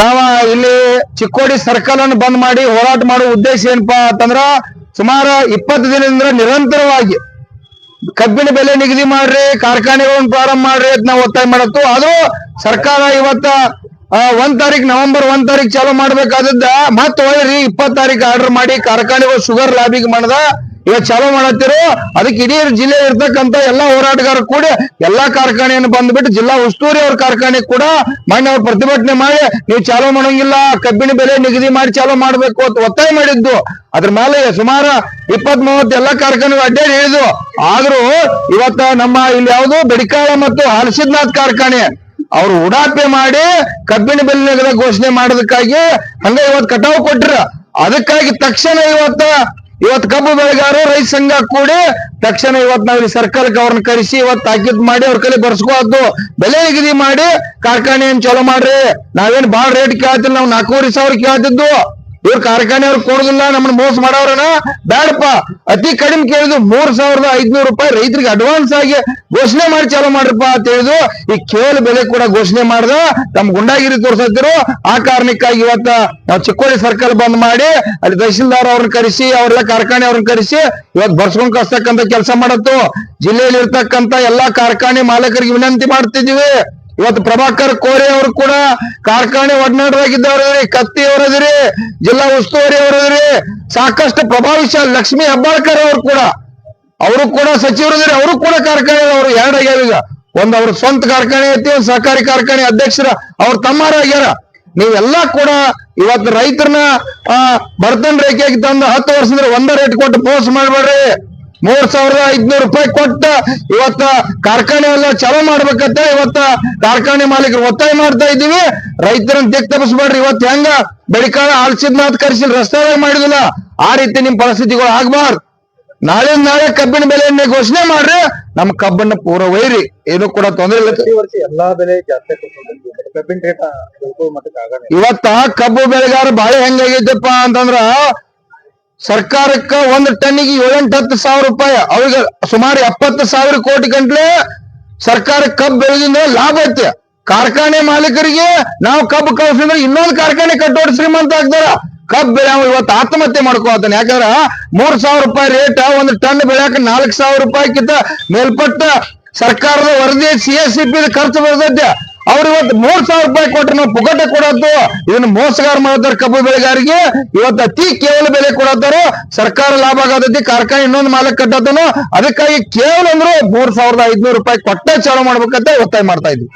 ನಾವ ಇಲ್ಲಿ ಚಿಕ್ಕೋಡಿ ಸರ್ಕಲ್ ಅನ್ನು ಬಂದ್ ಮಾಡಿ ಹೋರಾಟ ಮಾಡೋ ಉದ್ದೇಶ ಏನಪ್ಪಾ ಅಂತಂದ್ರ ಸುಮಾರು ಇಪ್ಪತ್ತು ದಿನದಿಂದ ನಿರಂತರವಾಗಿ ಕಬ್ಬಿನ ಬೆಲೆ ನಿಗದಿ ಮಾಡ್ರಿ, ಕಾರ್ಖಾನೆಗಳನ್ನು ಪ್ರಾರಂಭ ಮಾಡ್ರಿ ಅಂತ ನಾವು ಒತ್ತಾಯ ಮಾಡತ್ತು. ಅದು ಸರ್ಕಾರ ಇವತ್ತ ಒಂದ್ ತಾರೀಕ್ ನವೆಂಬರ್ ಒಂದ್ ತಾರೀಕ್ ಚಾಲೂ ಮಾಡ್ಬೇಕಾದದ್ದ ಮತ್ತೆ ಒಳ್ಳೆ ಇಪ್ಪತ್ ಆರ್ಡರ್ ಮಾಡಿ ಕಾರ್ಖಾನೆಗಳು ಶುಗರ್ ಲಾಬಿಗೆ ಮಾಡದ. ಇವತ್ ಚಾಲೂ ಮಾಡತ್ತಿರೋ. ಅದಕ್ಕೆ ಇಡೀ ಜಿಲ್ಲೆ ಇರ್ತಕ್ಕಂತ ಎಲ್ಲಾ ಹೋರಾಟಗಾರ ಕೂಡಿ ಎಲ್ಲಾ ಕಾರ್ಖಾನೆಯನ್ನು ಬಂದ್ಬಿಟ್ಟು ಜಿಲ್ಲಾ ಉಸ್ತುವಾರಿ ಅವ್ರ ಕಾರ್ಖಾನೆ ಕೂಡ ಮೊನ್ನೆ ಅವ್ರು ಪ್ರತಿಭಟನೆ ಮಾಡಿ, ನೀವು ಚಾಲೂ ಮಾಡೋಂಗಿಲ್ಲ, ಕಬ್ಬಿನ ಬೆಲೆ ನಿಗದಿ ಮಾಡಿ ಚಾಲೂ ಮಾಡ್ಬೇಕು ಅಂತ ಒತ್ತಾಯ ಮಾಡಿದ್ದು. ಅದ್ರ ಮೇಲೆ ಸುಮಾರು ಇಪ್ಪತ್ ಮೂವತ್ತು ಎಲ್ಲಾ ಕಾರ್ಖಾನೆ ಅಡ್ಡಾಡಿ ಹೇಳಿದ್ವು. ಆದ್ರೂ ಇವತ್ತ ನಮ್ಮ ಇಲ್ಲಿ ಯಾವುದು ಬೆಡಿಕಾಳ ಮತ್ತು ಹರ್ಷಿದ್ನಾಥ್ ಕಾರ್ಖಾನೆ, ಅವ್ರು ಉಡಾಪೆ ಮಾಡಿ ಕಬ್ಬಿನ ಬೆಲೆ ನಿಗದ ಘೋಷಣೆ ಮಾಡೋದಕ್ಕಾಗಿ ಹಂಗ ಇವತ್ತು ಕಟಾವು ಕೊಟ್ರ. ಅದಕ್ಕಾಗಿ ತಕ್ಷಣ ಇವತ್ತ ಇವತ್ ಕಬ್ಬು ಬೆಳೆಗಾರರು ರೈತ ಸಂಘ ಕೂಡಿ ತಕ್ಷಣ ಇವತ್ ನಾವ್ ಸರ್ಕಲ್ಗೆ ಅವ್ರನ್ನ ಕರೆಸಿ ಇವತ್ ತಾಕೀತ್ ಮಾಡಿ ಅವ್ರ ಕಲಿ ಬರ್ಸ್ಕೋದು ಬೆಲೆ ನಿಗದಿ ಮಾಡಿ ಕಾರ್ಖಾನೆಯನ್ನು ಚಾಲೂ ಮಾಡ್ರಿ. ನಾವೇನ್ ಬಾಳ್ ರೇಟ್ ಕೇಳ್ತಿಲ್ಲ, ನಾವ್ ನಾಲ್ಕೂವರೆ ಸಾವಿರ ಕೇಳ್ತಿದ್ದು. ಇವ್ರ ಕಾರ್ಖಾನೆ ಅವ್ರು ಕೊಡುದಿಲ್ಲ, ನಮ್ಮನ್ನ ಮೋಸ ಮಾಡೋರನ ಬ್ಯಾಡಪ್ಪ. ಅತಿ ಕಡಿಮೆ ಕೇಳಿದ್ರು ಮೂರ್ ಸಾವಿರದ ಐದ್ನೂರು ರೂಪಾಯಿ. ರೈತರಿಗೆ ಅಡ್ವಾನ್ಸ್ ಆಗಿ ಘೋಷಣೆ ಮಾಡಿ ಚಾಲೂ ಮಾಡ್ರಪ್ಪ ಅಂತ ಹೇಳಿದ್ರು. ಈ ಕೇವಲ ಬೆಲೆ ಕೂಡ ಘೋಷಣೆ ಮಾಡ್ದ. ನಮ್ ಗುಂಡಾಗಿರಿ ತೋರ್ಸತ್ತಿರು. ಆ ಕಾರಣಕ್ಕಾಗಿ ಇವತ್ತ ನಾವು ಚಿಕ್ಕೋಳಿ ಸರ್ಕಲ್ ಬಂದ್ ಮಾಡಿ, ಅಲ್ಲಿ ತಹಶೀಲ್ದಾರ್ ಅವ್ರನ್ನ ಕರೆಸಿ, ಅವ್ರೆಲ್ಲ ಕಾರ್ಖಾನೆ ಅವ್ರನ್ನ ಕರೆಸಿ ಇವತ್ ಬರ್ಸ್ಕೊಂಡ್ ಕಳ್ಸ್ತಕ್ಕಂತ ಕೆಲಸ ಮಾಡತ್ತು. ಜಿಲ್ಲೆಯಲ್ಲಿ ಇರ್ತಕ್ಕಂತ ಎಲ್ಲಾ ಕಾರ್ಖಾನೆ ಮಾಲಕರಿಗೆ ವಿನಂತಿ ಮಾಡ್ತಿದೀವಿ ಇವತ್ತು ಪ್ರಭಾಕರ್ ಕೋರೆ ಅವರು ಕೂಡ ಕಾರ್ಖಾನೆ ಒಡನಾಡರಾಗಿದ್ದವ್ರಿ ಕತ್ತಿ ಅವರದಿರಿ, ಜಿಲ್ಲಾ ಉಸ್ತುವಾರಿ ಅವರದಿರಿ, ಸಾಕಷ್ಟು ಪ್ರಭಾವಿಶಾಲಿ ಲಕ್ಷ್ಮೀ ಹೆಬ್ಬಾಳ್ಕರ್ ಅವರು ಕೂಡ. ಅವರು ಕೂಡ ಸಚಿವರದ್ರಿ ಅವರು ಕೂಡ ಕಾರ್ಖಾನೆ ಅವರು ಎರಡಾಗ್ಯಾರ ಈಗ. ಒಂದ್ ಅವ್ರ ಸ್ವಂತ ಕಾರ್ಖಾನೆ ಐತಿ, ಒಂದ್ ಸಹಕಾರಿ ಕಾರ್ಖಾನೆ ಅಧ್ಯಕ್ಷರ ಅವ್ರ ತಮ್ಮಾರ ಆಗ್ಯಾರ. ನೀವೆಲ್ಲಾ ಕೂಡ ಇವತ್ತು ರೈತರನ್ನ ಆ, ಬಡತನ ರೇಖೆಗೆ ತಂದು ಹತ್ತು ವರ್ಷದಿಂದ ಒಂದ ರೇಟ್ ಕೊಟ್ಟು ಪೋಸ್ಟ್ ಮಾಡ್ಬೇಡ್ರಿ. ಮೂರ್ ಸಾವಿರದ ಐದ್ನೂರು ರೂಪಾಯಿ ಕೊಟ್ಟ ಇವತ್ತ ಕಾರ್ಖಾನೆ ಎಲ್ಲ ಚಾಲೂ ಮಾಡ್ಬೇಕಂತ ಇವತ್ತ ಕಾರ್ಖಾನೆ ಮಾಲೀಕರು ಒತ್ತಾಯ ಮಾಡ್ತಾ ಇದ್ದೀವಿ. ರೈತರನ್ನ ದಿಕ್ ತಪ್ಪಿಸ್ಬೇಡ್ರಿ ಇವತ್ ಹೆಂಗ ಬೆಳಿಕಾಳ ಮಾತು ಕರ್ಸಿಲ್ ರಸ್ತೆ ಮಾಡಿದಿಲ್ಲ. ಆ ರೀತಿ ನಿಮ್ ಪರಿಸ್ಥಿತಿಗಳು ಆಗ್ಬಾರ್ದು. ನಾಳೆ ನಾಳೆ ಕಬ್ಬಿನ ಬೆಲೆಯನ್ನೇ ಘೋಷಣೆ ಮಾಡ್ರಿ. ನಮ್ ಕಬ್ಬನ್ನ ಪೂರ ವೈರಿ ಏನು ಕೂಡ ತೊಂದರೆ ಇಲ್ಲ. ಬೆಲೆ ಇವತ್ತ ಕಬ್ಬು ಬೆಳೆಗಾರ ಬಾಳೆ ಹೆಂಗಾಗಿದ್ದಪ್ಪ ಅಂತಂದ್ರ ಸರ್ಕಾರಕ್ಕ ಒಂದು ಟನ್ನಿಗೆ ಏಳೆಂಟು ಹತ್ತು ಸಾವಿರ ರೂಪಾಯಿ. ಅವ್ರಿಗೆ ಸುಮಾರು ಎಪ್ಪತ್ತು ಸಾವಿರ ಕೋಟಿ ಗಂಟ್ಲೆ ಸರ್ಕಾರ ಕಬ್ಬು ಬೆಳೆದಿಂದ ಲಾಭ ಐತೆ. ಕಾರ್ಖಾನೆ ಮಾಲೀಕರಿಗೆ ನಾವು ಕಬ್ಬು ಕಳ್ಸಿದ್ರೆ ಇನ್ನೊಂದು ಕಾರ್ಖಾನೆ ಕಟ್ಟೋಡ್ ಶ್ರೀಮಂತ ಆಗ್ತಾರ. ಕಬ್ಬು ಬೆಳೆ ಇವತ್ತು ಆತ್ಮಹತ್ಯೆ ಮಾಡ್ಕೋತಾನೆ ಯಾಕಂದ್ರ ಮೂರ್ ಸಾವಿರ ರೂಪಾಯಿ ರೇಟ್, ಒಂದು ಟನ್ ಬೆಳೆಯಕ ನಾಲ್ಕು ಸಾವಿರ ರೂಪಾಯಿಗಿಂತ ಮೇಲ್ಪಟ್ಟ ಸರ್ಕಾರದ ವರದಿ ಸಿ ಎಸ್ ಸಿ ಪಿ ಖರ್ಚು ಬರ್ತೈತೆ. ಅವ್ರು ಇವತ್ತು ಮೂರ್ ಸಾವಿರ ರೂಪಾಯಿ ಕೊಟ್ರೆ ನಾವು ಪುಗಟೆ ಕೊಡೋದು, ಇದನ್ನ ಮೋಸಗಾರ ಮಾಡ್ತಾರೆ ಕಬ್ಬು ಬೆಳೆಗಾರಿಗೆ ಇವತ್ತು ಅತಿ ಕೇವಲ ಬೆಲೆ ಕೊಡತ್ತಾರ ಸರ್ಕಾರ ಲಾಭ ಆಗತೈತಿ ಕಾರ್ಖಾನೆ ಇನ್ನೊಂದು ಮಾಲಕ್ ಕಟ್ಟತನು ಅದಕ್ಕಾಗಿ ಕೇವಲ ಅಂದ್ರೆ ಮೂರ್ ಸಾವಿರದ ಐದ್ನೂರು ರೂಪಾಯಿ ಕೊಟ್ಟೆ ಚಾಲೂ ಮಾಡ್ಬೇಕಂತ ಒತ್ತಾಯ ಮಾಡ್ತಾ ಇದ್ವಿ.